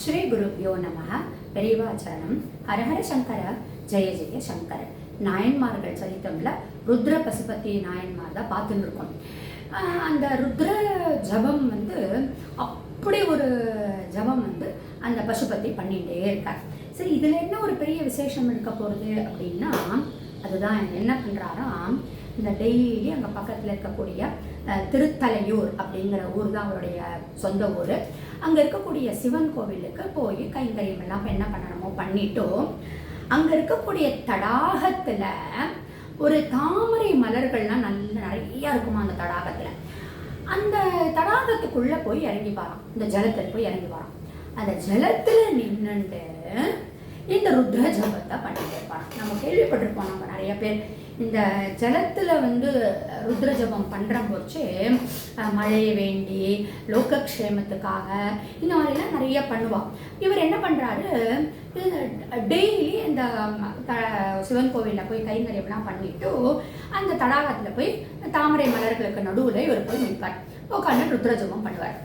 ஸ்ரீ குருப்யோ நம பெரியவாச்சரணம் ஹரஹர சங்கர. ஜெய ஜெய சங்கர. நாயன்மார்கள் சரித்தம்ல ருத்ர பசுபதி நாயன்மார் தான் பார்த்துன்னு இருக்கோம் அந்த ருத்ர ஜபம் வந்து அப்படி ஒரு ஜபம் வந்து அந்த பசுபதி பண்ணிகிட்டே இருக்கார். சரி இதில் என்ன ஒரு பெரிய விசேஷம் இருக்க போகிறது அப்படின்னா அதுதான் என்ன பண்ணுறாராம் இந்த டெய்லி அங்கே பக்கத்தில் இருக்கக்கூடிய திருத்தலையூர் அப்படிங்கிற ஊர் தான் அவருடைய சொந்த ஊர். அங்கே இருக்கக்கூடிய சிவன் கோவிலுக்கு போய் கைங்கரியம் எல்லாம் என்ன பண்ணணுமோ பண்ணிட்டோ அங்கே இருக்கக்கூடிய தடாகத்தில் ஒரு தாமரை மலர்கள்லாம் நல்ல நிறையா இருக்குமா அந்த தடாகத்தில். அந்த தடாகத்துக்குள்ளே போய் இறங்கி வரான். இந்த ஜலத்தில் போய் இறங்கி வரான். அந்த ஜலத்தில் நின்றுட்டு இந்த ருத்ர ஜபத்தை பண்ணிட்டு இருப்பாங்க நம்ம கேள்விப்பட்டிருப்போம் நம்ம நிறைய பேர். இந்த ஜலத்தில் வந்து ருத்ர ஜபம் பண்ணுற போச்சு. மழையை வேண்டி லோகக்ஷேமத்துக்காக இந்த மாதிரிலாம் நிறைய பண்ணுவான் இவர் என்ன பண்ணுறாரு டெய்லி இந்த த- சிவன் கோவிலில் போய் கைங்கரியம்லாம் பண்ணிவிட்டு அந்த தடாகத்தில் போய் தாமரை மலர்களுக்கு நடுவில் இவர் போய் நிற்பார். உட்காந்து ருத்ர ஜபம் பண்ணுவார்.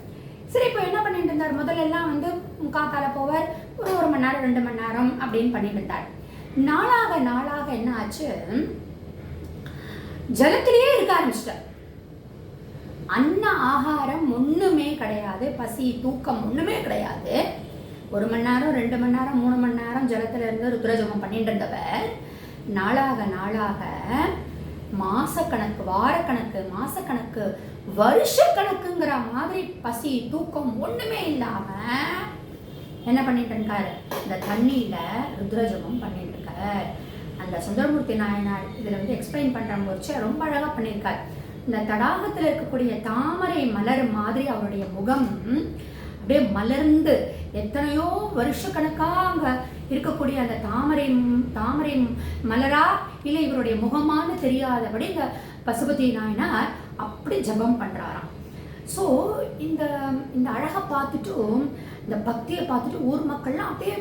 சரி இப்போ என்ன பண்ணிட்டு இருந்தார்? முதல்ல எல்லாம் வந்து காத்தால போவார். ஒரு ஒரு மணி நேரம் ரெண்டு மணி நேரம் அப்படின்னு பண்ணிட்டு இருந்தார். நாளாக நாளாக என்ன ஆச்சு? ஜலத்திலேயே இருக்க ஆரம்பிச்சிட்டார். அன்ன ஆகாரம் ஒண்ணுமே கிடையாது பசி தூக்கம் ஒண்ணுமே கிடையாது. ஒரு மணி நேரம் ரெண்டு மணி நேரம் மூணு மணி நேரம் ஜலத்துல இருந்து ருத்ரஜபம் பண்ணிட்டு இருந்தவர். நாளாக நாளாக மாசக்கணக்கு வாரக்கணக்கு மாசக்கணக்கு வருஷக்கணக்குங்கிற மாதிரி பசி தூக்கம் ஒண்ணுமே இல்லாம என்ன பண்ணிட்டு இருக்காரு? இந்த தண்ணியில ருத்ரஜபம் பண்ணிட்டு இருக்காரு. அந்த சுந்தரமூர்த்தி நாயனார் இதில் வந்து எக்ஸ்பிளைன் பண்ணுற முயற்சி ரொம்ப அழகாக பண்ணியிருக்கார். இந்த தடாகத்தில் இருக்கக்கூடிய தாமரை மலர் மாதிரி அவருடைய முகம் அப்படியே மலர்ந்து எத்தனையோ வருஷக்கணக்காக அங்கே இருக்கக்கூடிய அந்த தாமரை தாமரை மலரா இல்லை இவருடைய முகமானு தெரியாதபடி இந்த பசுபதி நாயனார் அப்படி ஜெபம் பண்ணுறாராம் ஸோ இந்த இந்த அழகை பார்த்துட்டும் இந்த பக்தியை பார்த்துட்டு ஊர் மக்கள்லாம் அப்படியே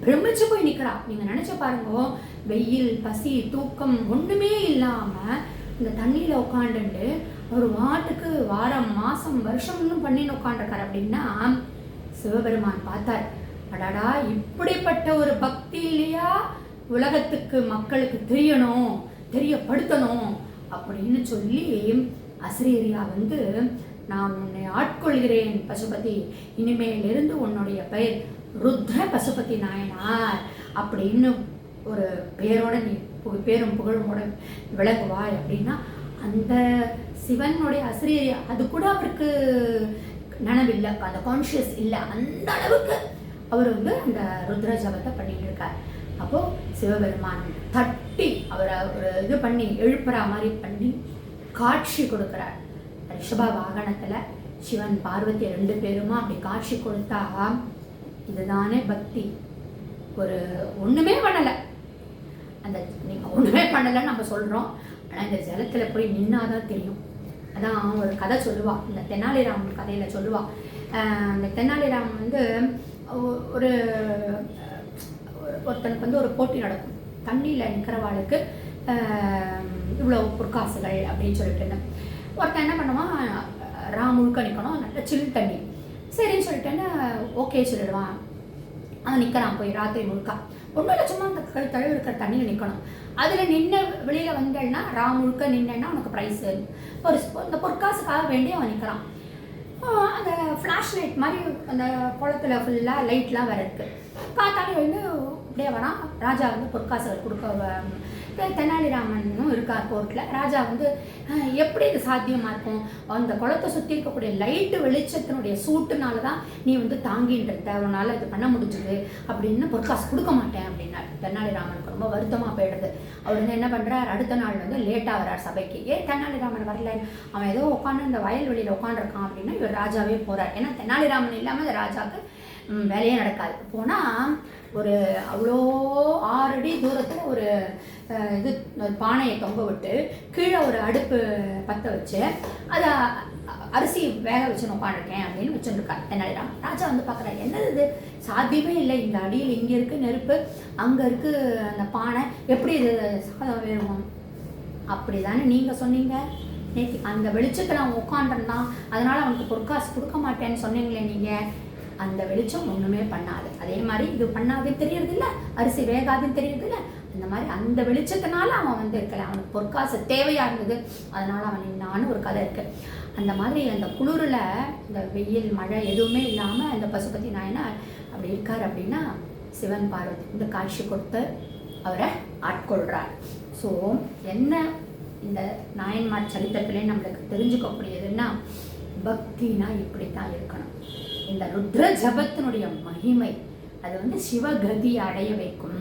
பிரமிச்சு போய் நிற்கிறா நீங்கள் நினச்சி பாருங்க வெயில் பசி தூக்கம் ஒன்றுமே இல்லாமல் இந்த தண்ணியில் உட்காந்துட்டு ஒரு மாட்டுக்கு வாரம் மாதம் வருஷம்னு பண்ணின்னு உட்காந்துருக்காரு அப்படின்னா சிவபெருமான் பார்த்தார். அடாடா இப்படிப்பட்ட ஒரு பக்தி இல்லையா உலகத்துக்கு மக்களுக்கு தெரியணும் தெரியப்படுத்தணும் அப்படின்னு சொல்லி அசிரேரியா வந்து நான் உன்னை ஆட்கொள்கிறேன் பசுபதி. இனிமேலிருந்து உன்னுடைய பெயர் ருத்ர பசுபதி நாயனார் அப்படின்னு ஒரு பெயரோட நீ பு- பேரும் புகழும் விளங்குவாய் அப்படின்னா அந்த சிவனுடைய அசிரியர் அது கூட அவருக்கு நனவில்லை அந்த கான்ஷியஸ் இல்லை அந்த அளவுக்கு அவர் வந்து அந்த ருத்ர ஜபத்தை பண்ணிட்டு இருக்கார். அப்போ சிவபெருமான் தட்டி அவரை ஒரு இது பண்ணி எழுப்புற மாதிரி பண்ணி காட்சி கொடுக்குறார். ரிஷப வாகனத்தில் சிவன் பார்வதி ரெண்டு பேருமா அப்படி காட்சி கொடுத்தா இதுதானே பக்தி. ஒரு ஒன்றுமே பண்ணலை. அந்த நீங்கள் ஒன்றுமே பண்ணலைன்னு நம்ம சொல்கிறோம் ஆனால் இந்த ஜலத்தில் போய் நின்னாதான் தெரியும். அதான் ஒரு கதை சொல்லுவாள் இந்த தெனாலிராமன் கதையில் சொல்லுவாள் இந்த தெனாலிராம் தெனாலிராமன் வந்து ஒரு ஒரு- ஒருத்தனுக்கு வந்து ஒரு போட்டி நடக்கும். தண்ணியில் நிற்கிறவாளுக்கு இவ்வளோ பொற்காசுகள் அப்படின்னு சொல்லிட்டு இருந்தேன். ஒருத்தன் என்ன பண்ணுவான்? ரா முழுக்க நிற்கணும் நல்ல சில் தண்ணி. சரின்னு சொல்லிட்டேன்னு ஓகே சொல்லிடுவான். அவன் நிற்கிறான் போய் ராத்திரி முழுக்கா. ஒன்றும் இல்லை சும்மா அந்த க- தழுவு இருக்கிற தண்ணியில் நிற்கணும் அதில் நின்று வெளியில் வந்தேன்னா ரா முழுக்க நின்னேன்னா உனக்கு ப்ரைஸ் ஒரு அந்த இந்த பொற்காசுக்காக வேண்டி அவன் நிற்கிறான் அந்த ஃப்ளாஷ் லைட் மாதிரி அந்த குளத்துல ஃபுல்லாக லைட்லாம் வர இருக்குது காத்தாலே வந்து அப்படியே ராஜா வந்து பொற்காசுகள் கொடுக்க தெனாலிராமனும் இருக்கார் கோர்ட்டில் ராஜா வந்து எப்படி இது சாத்தியமாக இருக்கும்? அந்த குளத்தை சுற்றி இருக்கக்கூடிய லைட்டு வெளிச்சத்தினுடைய சூட்டுனால தான் நீ வந்து தாங்கிட்டு இருந்த உன்னால் இது பண்ண முடிஞ்சது அப்படின்னு பொற்காசு கொடுக்க மாட்டேன் அப்படின்னாரு. தென்னாலிராமனுக்கு ரொம்ப வருத்தமாக போயிடுது. அவர் வந்து என்ன பண்ணுறார் அடுத்த நாள் வந்து லேட்டாக வரார் சபைக்கு. ஏன் தெனாலிராமன் வரல. அவன் ஏதோ உட்காந்து இந்த வயல்வெளியில் உட்காந்துருக்கான் அப்படின்னா இவர் ராஜாவே போகிறார் ஏன்னா தெனாலிராமன் இல்லாமல் ராஜாவுக்கு வேலையே நடக்காது. போனால் ஒரு அவ்வளோ ஆறடி தூரத்தில் ஒரு இது ஒரு பானையை தொங்க விட்டு கீழே ஒரு அடுப்பு பற்ற வச்சு அதை அரிசி வேக வச்சு உட்காந்துருக்கேன் அப்படின்னு வச்சுருக்காரு. தெனாலிராமன் ராஜா வந்து பார்க்குறாரு என்னது இது? சாத்தியமே இல்லை. இந்த அடியில் இங்கே இருக்குது நெருப்பு அங்கே இருக்குது அந்த பானை. எப்படி இது சாதம் அப்படி தானே நீங்கள் சொன்னீங்க. நேற்று அந்த வெளிச்சத்தில் அவன் உட்காண்டிருந்தான் அதனால் அவனுக்கு பொற்காசு கொடுக்க மாட்டேன்னு சொன்னீங்களே நீங்கள் அந்த வெளிச்சம் ஒன்றுமே பண்ணாது. அதே மாதிரி இது பண்ணாதே தெரியறது இல்லை அரிசி வேகாதுன்னு தெரியறது இல்லை அந்த மாதிரி அந்த வெளிச்சத்தினால அவன் வந்து இருக்கல. அவனுக்கு பொற்காசு தேவையா இருந்தது. அதனால அவன் நின்னான்னு ஒரு கதை இருக்கு. அந்த மாதிரி அந்த குளிரில் இந்த வெயில் மழை எதுவுமே இல்லாமல் அந்த பசுபதி நாயனார் அப்படி இருக்கார் அப்படின்னா சிவன் பார்வதி இந்த காட்சி கொடுத்து அவரை ஆட்கொள்கிறார் ஸோ என்ன இந்த நாயன்மார் சரித்திரத்திலே நம்மளுக்கு தெரிஞ்சுக்கக்கூடியதுன்னா பக்தினா இப்படி தான் இருக்கணும். இந்த ருத்ர ஜபத்தினுடைய மகிமை. அது வந்து சிவகதி அடைய வைக்கும்.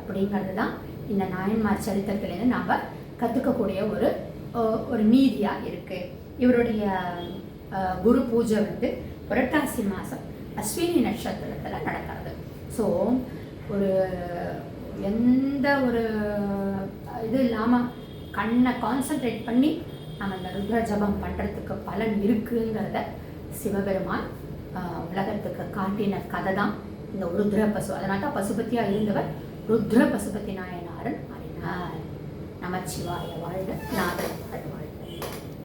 அப்படிங்கிறது தான் இந்த நாயன்மார் சரித்திரத்திலேருந்து நாம் கற்றுக்கக்கூடிய ஒரு ஒரு நீதியாக இருக்குது இவருடைய குரு பூஜை வந்து புரட்டாசி மாதம் அஸ்வினி நட்சத்திரத்தில் நடக்கிறது. ஸோ ஒரு எந்த ஒரு இது இல்லாமல் கண்ணை கான்சென்ட்ரேட் பண்ணி நம்ம இந்த ருத்ர ஜபம் பண்ணுறதுக்கு பலன் இருக்குங்கிறத சிவபெருமான் உலகத்துக்கு காட்டின கதை தான் இந்த ருத்ர பசு. அதனால தான் பசுபதியாக இருந்தவர் ருத்ர பசுபதி நாயனாரன் மாறினார் நமச்சிவாய வாழ்க நாதன் வாழ்வார்